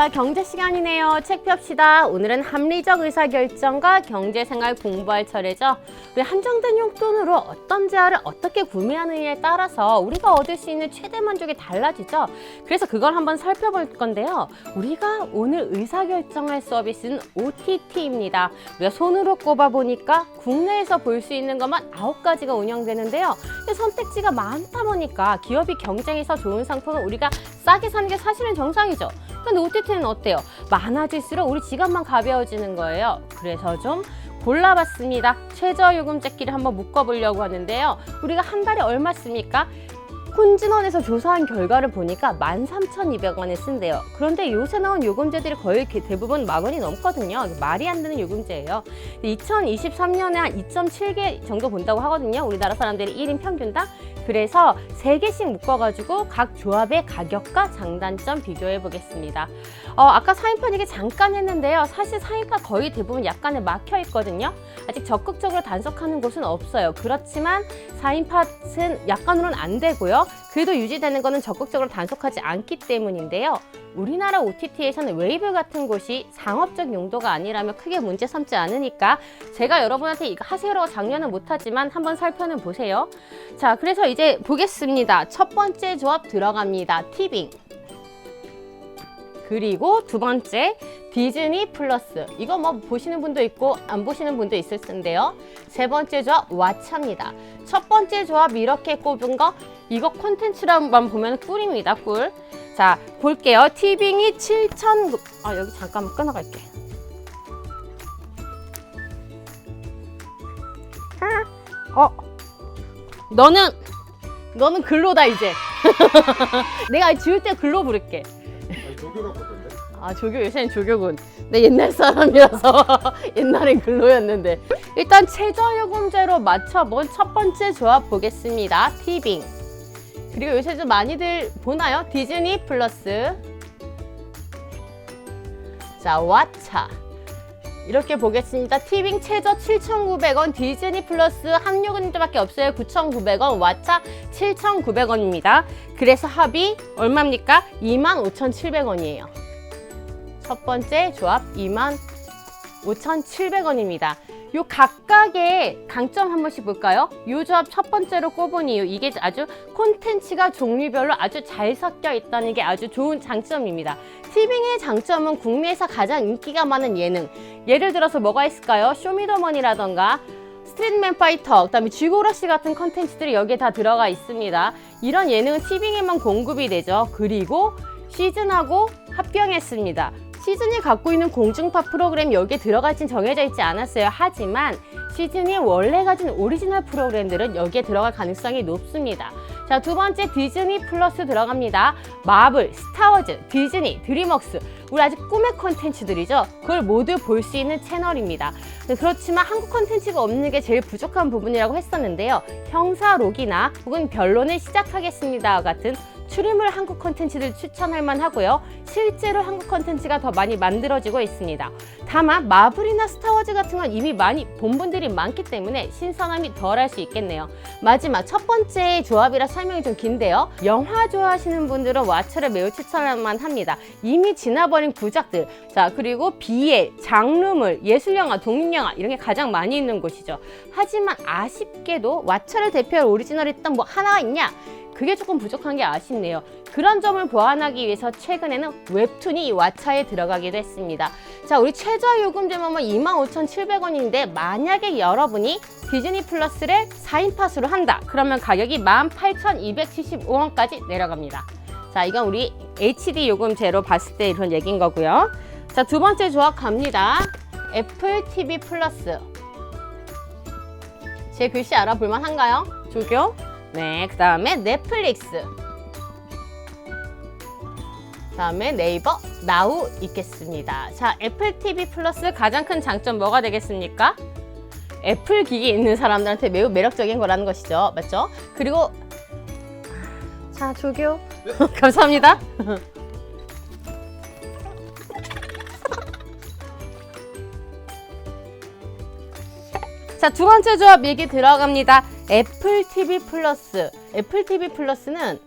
자, 경제 시간이네요. 책 펴시다. 오늘은 합리적 의사결정과 경제생활 공부할 차례죠. 우리 한정된 용돈으로 어떤 재화를 어떻게 구매하느냐에 따라서 우리가 얻을 수 있는 최대 만족이 달라지죠. 그래서 그걸 한번 살펴볼 건데요. 우리가 오늘 의사결정할 서비스는 OTT입니다. 우리가 손으로 꼽아보니까 국내에서 볼 수 있는 것만 아홉 가지가 운영되는데요. 선택지가 많다 보니까 기업이 경쟁에서 좋은 상품을 우리가 싸게 사는 게 사실은 정상이죠. 근데 OTT는 어때요? 많아질수록 우리 지갑만 가벼워지는 거예요. 그래서 좀 골라봤습니다. 최저요금제끼리 한번 묶어보려고 하는데요. 우리가 한 달에 얼마 씁니까? 혼진원에서 조사한 결과를 보니까 13,200원에 쓴대요. 그런데 요새 나온 요금제들이 거의 개- 대부분 만 원이 넘거든요. 말이 안 되는 요금제예요. 2023년에 한 2.7개 정도 본다고 하거든요. 우리나라 사람들이 1인 평균당. 그래서 세개씩 묶어가지고 각 조합의 가격과 장단점 비교해 보겠습니다. 어, 아까 4인팟 얘기 잠깐 했는데요. 사실 4인팟 거의 대부분 약간의 막혀 있거든요. 아직 적극적으로 단속하는 곳은 없어요. 그렇지만 4인팟은 약간으로는 안 되고요. 그래도 유지되는 것은 적극적으로 단속하지 않기 때문인데요. 우리나라 OTT에서는 웨이브 같은 곳이 상업적 용도가 아니라면 크게 문제 삼지 않으니까 제가 여러분한테 이거 하세요라고 장려는 못하지만 한번 살펴는 보세요. 자, 그래서 이제 보겠습니다. 첫 번째 조합 들어갑니다. 티빙. 그리고 두 번째 디즈니 플러스. 이거 뭐 보시는 분도 있고 안 보시는 분도 있을 텐데요. 세 번째 조합 왓챠입니다. 첫 번째 조합 이렇게 꼽은 거 이거 콘텐츠로만 보면 꿀입니다 꿀자 볼게요. 티빙이 7천 아 여기 잠깐만 끊어갈게. 아, 어? 너는 너는 글로다 이제. 내가 지울 때 글로 부를게 아 조교 요새는 조교군. 내 옛날 사람이라서 옛날엔 글로였는데 일단 최저요금제로 맞춰본 첫 번째 조합 보겠습니다. 티빙. 그리고 요새 좀 많이들 보나요? 디즈니 플러스. 자 왓챠. 이렇게 보겠습니다. 티빙 최저 7,900원, 디즈니 플러스 합류금밖에 없어요. 9,900원, 왓챠 7,900원입니다. 그래서 합이 얼마입니까? 25,700원이에요. 첫 번째 조합 25,700원입니다. 요 각각의 강점 한 번씩 볼까요? 요 조합 첫 번째로 꼽은 이유 이게 아주 콘텐츠가 종류별로 아주 잘 섞여 있다는 게 아주 좋은 장점입니다. 티빙의 장점은 국내에서 가장 인기가 많은 예능 예를 들어서 뭐가 있을까요? 쇼미더머니라던가 스트리트맨 파이터, 그 다음에 쥐고라씨 같은 컨텐츠들이 여기에 다 들어가 있습니다. 이런 예능은 티빙에만 공급이 되죠. 그리고 시즌하고 합병했습니다. 시즌이 갖고 있는 공중파 프로그램 여기에 들어갈진 정해져 있지 않았어요. 하지만 시즌이 원래 가진 오리지널 프로그램들은 여기에 들어갈 가능성이 높습니다. 자, 두 번째 디즈니 플러스 들어갑니다. 마블, 스타워즈, 디즈니, 드림웍스. 우리 아직 꿈의 컨텐츠들이죠. 그걸 모두 볼 수 있는 채널입니다. 네, 그렇지만 한국 컨텐츠가 없는 게 제일 부족한 부분이라고 했었는데요. 형사록이나 혹은 변론을 시작하겠습니다 같은 추리물 한국 컨텐츠들 추천할 만하고요. 실제로 한국 컨텐츠가 더 많이 만들어지고 있습니다. 다만 마블이나 스타워즈 같은 건 이미 많이 본 분들이 많기 때문에 신선함이 덜할 수 있겠네요. 마지막 첫 번째 조합이라 설명이 좀 긴데요. 영화 좋아하시는 분들은 왓챠를 매우 추천할 만합니다. 이미 지나버린 구작들, 자 그리고 BL, 장르물, 예술영화, 독립영화 이런 게 가장 많이 있는 곳이죠. 하지만 아쉽게도 왓챠를 대표할 오리지널이 딱 뭐 하나가 있냐? 그게 조금 부족한 게 아쉽네요. 그런 점을 보완하기 위해서 최근에는 웹툰이 이 왓챠에 들어가기도 했습니다. 자, 우리 최저 요금제만 25,700원인데 만약에 여러분이 디즈니 플러스를 4인 팟으로 한다. 그러면 가격이 18,275원까지 내려갑니다. 자, 이건 우리 HD 요금제로 봤을 때 이런 얘기인 거고요. 자, 두 번째 조합 갑니다. 애플 TV 플러스. 제 글씨 알아볼 만한가요? 조교? 네, 그 다음에 넷플릭스. 다음에 네이버 나우 있겠습니다. 자, 애플 TV 플러스 가장 큰 장점 뭐가 되겠습니까? 애플 기기 있는 사람들한테 매우 매력적인 거라는 것이죠. 맞죠? 그리고 자, 조교. 감사합니다. 자, 두 번째 조합 얘기 들어갑니다. 애플 TV 플러스. 애플 TV 플러스는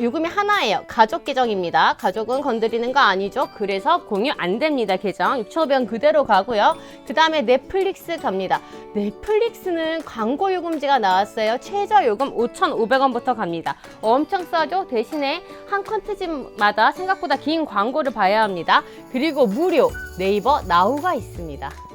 요금이 하나예요. 가족 계정입니다. 가족은 건드리는 거 아니죠. 그래서 공유 안 됩니다. 계정 6,500원 그대로 가고요. 그 다음에 넷플릭스 갑니다. 넷플릭스는 광고 요금제가 나왔어요. 최저 요금 5,500원부터 갑니다. 엄청 싸죠? 대신에 한 컨텐츠마다 생각보다 긴 광고를 봐야 합니다. 그리고 무료 네이버 나우가 있습니다.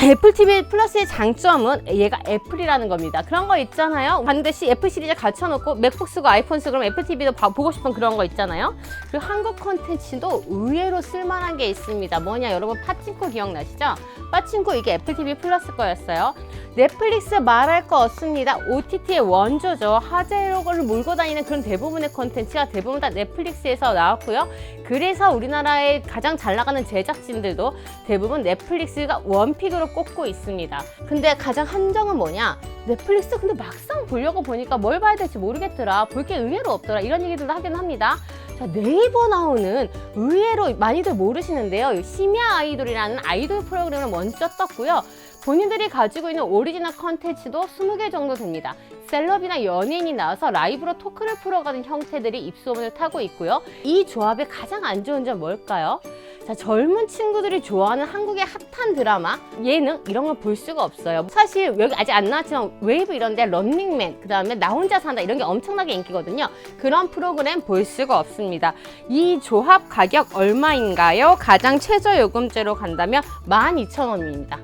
애플 TV 플러스의 장점은 얘가 애플이라는 겁니다. 그런 거 있잖아요. 반드시 애플 시리즈 갖춰놓고 맥북 쓰고 아이폰 쓰고 그럼 애플 TV도 보고 싶은 그런 거 있잖아요. 그리고 한국 콘텐츠도 의외로 쓸만한 게 있습니다. 뭐냐 여러분 파친코 기억나시죠? 파친코 이게 애플 TV 플러스 거였어요. 넷플릭스 말할 거 없습니다. OTT의 원조죠. 하재로를 몰고 다니는 그런 대부분의 콘텐츠가 대부분 다 넷플릭스에서 나왔고요. 그래서 우리나라의 가장 잘 나가는 제작진들도 대부분 넷플릭스가 원픽으로 꼽고 있습니다. 근데 가장 한정은 뭐냐? 넷플릭스 근데 막상 보려고 보니까 뭘 봐야 될지 모르겠더라. 볼 게 의외로 없더라. 이런 얘기들도 하긴 합니다. 자, 네이버 나오는 의외로 많이들 모르시는데요. 심야 아이돌이라는 아이돌 프로그램을 먼저 떴고요. 본인들이 가지고 있는 오리지널 컨텐츠도 20개 정도 됩니다. 셀럽이나 연예인이 나와서 라이브로 토크를 풀어가는 형태들이 입소문을 타고 있고요. 이 조합의 가장 안 좋은 점 뭘까요? 자, 젊은 친구들이 좋아하는 한국의 핫한 드라마, 예능 이런 걸 볼 수가 없어요. 사실 여기 아직 안 나왔지만 웨이브 이런데 런닝맨, 그 다음에 나 혼자 산다 이런 게 엄청나게 인기거든요. 그런 프로그램 볼 수가 없습니다. 이 조합 가격 얼마인가요? 가장 최저 요금제로 간다면 12,000원입니다.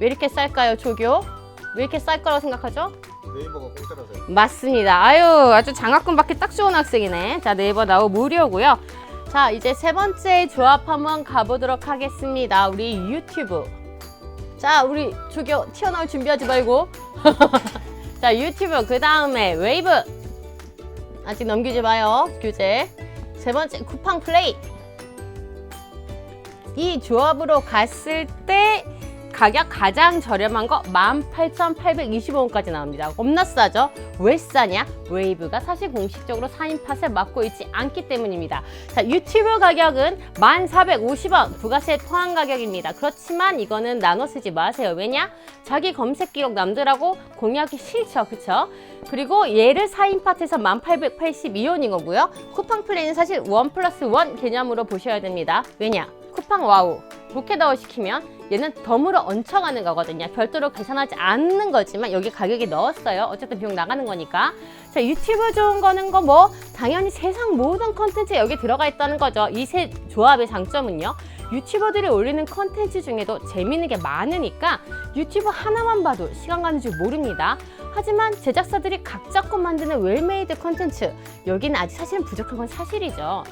왜 이렇게 쌀까요, 조교? 왜 이렇게 쌀 거라고 생각하죠? 네이버가 공짜라서요. 맞습니다. 아유, 아주 장학금 받기 딱 좋은 학생이네. 자, 네이버 나오 무료고요. 자, 이제 세 번째 조합 한번 가보도록 하겠습니다. 우리 유튜브. 자, 우리 조교 튀어나올 준비하지 말고. 자, 유튜브. 그 다음에 웨이브. 아직 넘기지 마요. 규제. 세 번째 쿠팡 플레이. 이 조합으로 갔을 때 가격 가장 저렴한 거 18,825원까지 나옵니다. 겁나 싸죠? 왜 싸냐? 웨이브가 사실 공식적으로 4인 팟을 맡고 있지 않기 때문입니다. 자, 유튜브 가격은 1,450원 부가세 포함 가격입니다. 그렇지만 이거는 나눠 쓰지 마세요. 왜냐? 자기 검색 기록 남들하고 공유하기 싫죠. 그쵸? 그리고 얘를 4인 팟에서 1,882원인 거고요. 쿠팡 플레이는 사실 원 플러스 원 개념으로 보셔야 됩니다. 왜냐? 쿠팡 와우 로켓아웃 시키면 얘는 덤으로 얹혀가는 거거든요. 별도로 계산하지 않는 거지만 여기 가격에 넣었어요. 어쨌든 비용 나가는 거니까. 자 유튜브 좋은 거는 거 뭐 당연히 세상 모든 컨텐츠에 여기 들어가 있다는 거죠. 이 세 조합의 장점은요. 유튜버들이 올리는 컨텐츠 중에도 재밌는 게 많으니까 유튜브 하나만 봐도 시간 가는 줄 모릅니다. 하지만 제작사들이 각 잡고 만드는 웰메이드 컨텐츠 여기는 아직 사실은 부족한 건 사실이죠.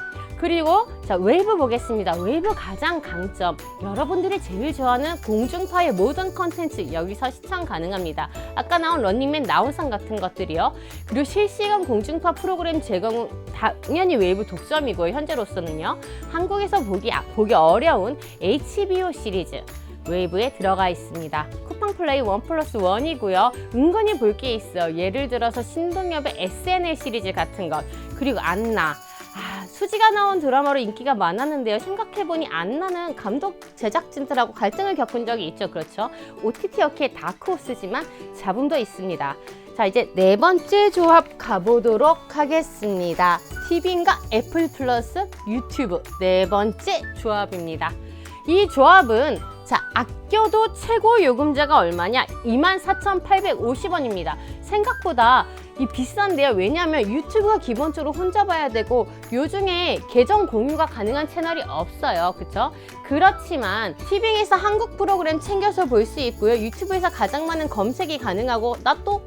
그리고 자 웨이브 보겠습니다. 웨이브 가장 강점 여러분들이 제일 좋아하는 공중파의 모든 컨텐츠 여기서 시청 가능합니다. 아까 나온 런닝맨 나온상 같은 것들이요. 그리고 실시간 공중파 프로그램 제공은 당연히 웨이브 독점이고요. 현재로서는요. 한국에서 보기 아- 보기 어려운 HBO 시리즈 웨이브에 들어가 있습니다. 쿠팡 플레이 원 플러스 원이고요. 은근히 볼 게 있어요. 예를 들어서 신동엽의 SNL 시리즈 같은 것 그리고 안나 아, 수지가 나온 드라마로 인기가 많았는데요. 생각해보니 안나는 감독 제작진들하고 갈등을 겪은 적이 있죠. 그렇죠? OTT 업계의 다크호스지만 잡음도 있습니다. 자, 이제 네 번째 조합 가보도록 하겠습니다. TV인가 애플 플러스 유튜브 네 번째 조합입니다. 이 조합은 자, 아껴도 최고 요금제가 얼마냐? 24,850원입니다. 생각보다 이 비싼데요. 왜냐하면 유튜브가 기본적으로 혼자 봐야 되고 요중에 계정 공유가 가능한 채널이 없어요. 그쵸? 그렇지만 티빙에서 한국 프로그램 챙겨서 볼 수 있고요. 유튜브에서 가장 많은 검색이 가능하고 나또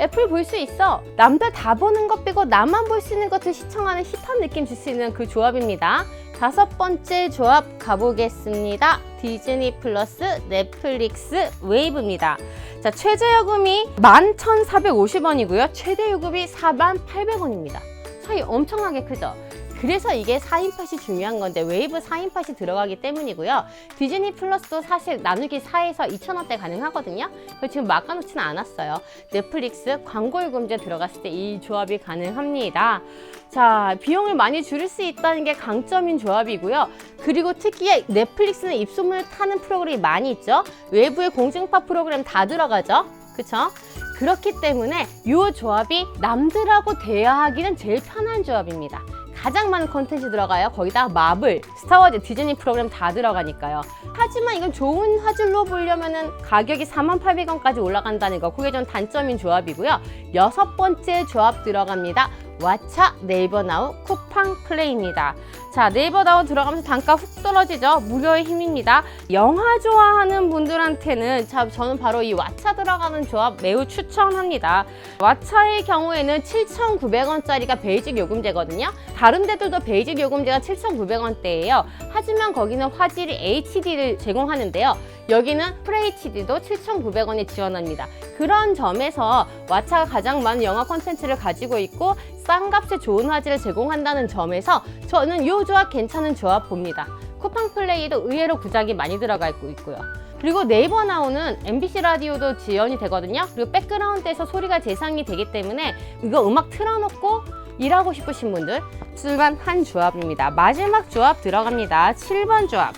애플 볼 수 있어. 남들 다 보는 것 빼고 나만 볼 수 있는 것을 시청하는 힙한 느낌 줄 수 있는 그 조합입니다. 다섯 번째 조합 가보겠습니다. 디즈니 플러스 넷플릭스 웨이브입니다. 자, 최저 요금이 11,450원이고요. 최대 요금이 4,800원입니다. 차이 엄청나게 크죠? 그래서 이게 4인팟이 중요한 건데 웨이브 4인팟이 들어가기 때문이고요. 디즈니 플러스도 사실 나누기 4에서 2,000원대 가능하거든요. 그걸 지금 막아놓지는 않았어요. 넷플릭스 광고 요금제 들어갔을 때 이 조합이 가능합니다. 자, 비용을 많이 줄일 수 있다는 게 강점인 조합이고요. 그리고 특히 넷플릭스는 입소문을 타는 프로그램이 많이 있죠. 외부의 공중파 프로그램 다 들어가죠. 그쵸? 그렇기 때문에 이 조합이 남들하고 대화하기는 제일 편한 조합입니다. 가장 많은 콘텐츠 들어가요. 거기다 마블, 스타워즈, 디즈니 프로그램 다 들어가니까요. 하지만 이건 좋은 화질로 보려면은 가격이 48,000원까지 올라간다는 거. 그게 좀 단점인 조합이고요. 여섯 번째 조합 들어갑니다. 왓챠 네이버 나우 쿠팡 플레이입니다. 자, 네이버 나우 들어가면서 단가 훅 떨어지죠. 무료의 힘입니다. 영화 좋아하는 분들한테는 자, 저는 바로 이 왓챠 들어가는 조합 매우 추천합니다. 왓챠의 경우에는 7,900원짜리가 베이직 요금제거든요. 다른 데들도 베이직 요금제가 7,900원대예요. 하지만 거기는 화질이 HD를 제공하는데요. 여기는 FHD도 7,900원에 지원합니다. 그런 점에서 왓챠가 가장 많은 영화 콘텐츠를 가지고 있고 싼 값에 좋은 화질을 제공한다는 점에서 저는 이 조합 괜찮은 조합 봅니다. 쿠팡 플레이도 의외로 구작이 많이 들어가 있고 있고요. 그리고 네이버 나오는 MBC 라디오도 지원이 되거든요. 그리고 백그라운드에서 소리가 재상이 되기 때문에 이거 음악 틀어놓고 일하고 싶으신 분들 쓸만한 조합입니다. 마지막 조합 들어갑니다. 7번 조합.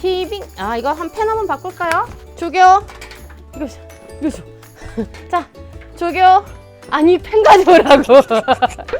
티빙 아 이거 한 펜 한번 바꿀까요? 조교 이거 줘, 이거 줘. 자 조교 아니 펜 가져오라고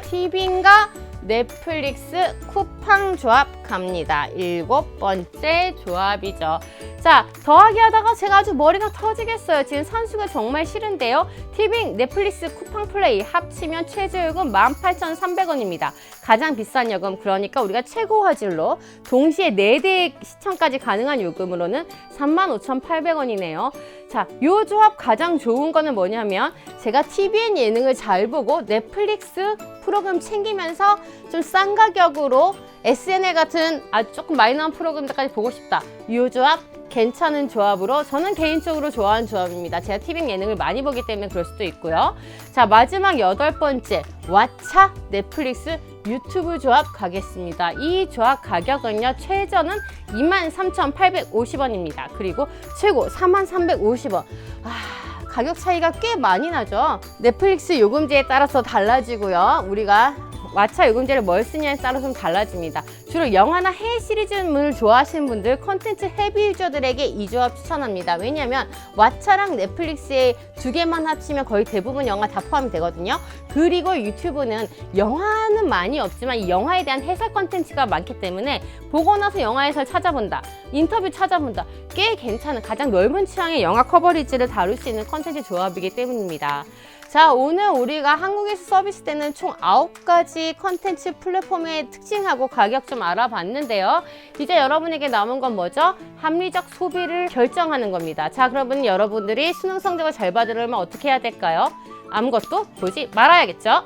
티빙과 넷플릭스 쿠팡 조합 갑니다. 일곱 번째 조합이죠 자 더하기 하다가 제가 아주 머리가 터지겠어요. 지금 산수가 정말 싫은데요. 티빙 넷플릭스 쿠팡 플레이 합치면 최저 요금 18,300원입니다. 가장 비싼 요금 그러니까 우리가 최고 화질로 동시에 4대 시청까지 가능한 요금으로는 35,800원이네요. 자, 요 조합 가장 좋은 거는 뭐냐면 제가 TVN 예능을 잘 보고 넷플릭스 프로그램 챙기면서 좀 싼 가격으로 SNL 같은 아주 조금 마이너한 프로그램들까지 보고 싶다. 요 조합 괜찮은 조합으로 저는 개인적으로 좋아하는 조합입니다. 제가 TV 예능을 많이 보기 때문에 그럴 수도 있고요. 자, 마지막 여덟 번째 왓챠 넷플릭스 유튜브 조합 가겠습니다. 이 조합 가격은요, 최저는 23,850원입니다. 그리고 최고 43,350원. 아, 가격 차이가 꽤 많이 나죠. 넷플릭스 요금제에 따라서 달라지고요. 우리가 왓챠 요금제를 뭘 쓰냐에 따라 좀 달라집니다. 주로 영화나 해외 시리즈물을 좋아하시는 분들, 컨텐츠 헤비 유저들에게 이 조합 추천합니다. 왜냐하면 왓챠랑 넷플릭스의 두 개만 합치면 거의 대부분 영화 다 포함이 되거든요. 그리고 유튜브는 영화는 많이 없지만 이 영화에 대한 해설 컨텐츠가 많기 때문에 보고 나서 영화 해설 찾아본다, 인터뷰 찾아본다, 꽤 괜찮은 가장 넓은 취향의 영화 커버리지를 다룰 수 있는 컨텐츠 조합이기 때문입니다. 자, 오늘 우리가 한국에서 서비스되는 총 9가지 컨텐츠 플랫폼의 특징하고 가격 좀 알아봤는데요. 이제 여러분에게 남은 건 뭐죠? 합리적 소비를 결정하는 겁니다. 자, 그러면 여러분들이 수능 성적을 잘 받으려면 어떻게 해야 될까요? 아무것도 보지 말아야겠죠?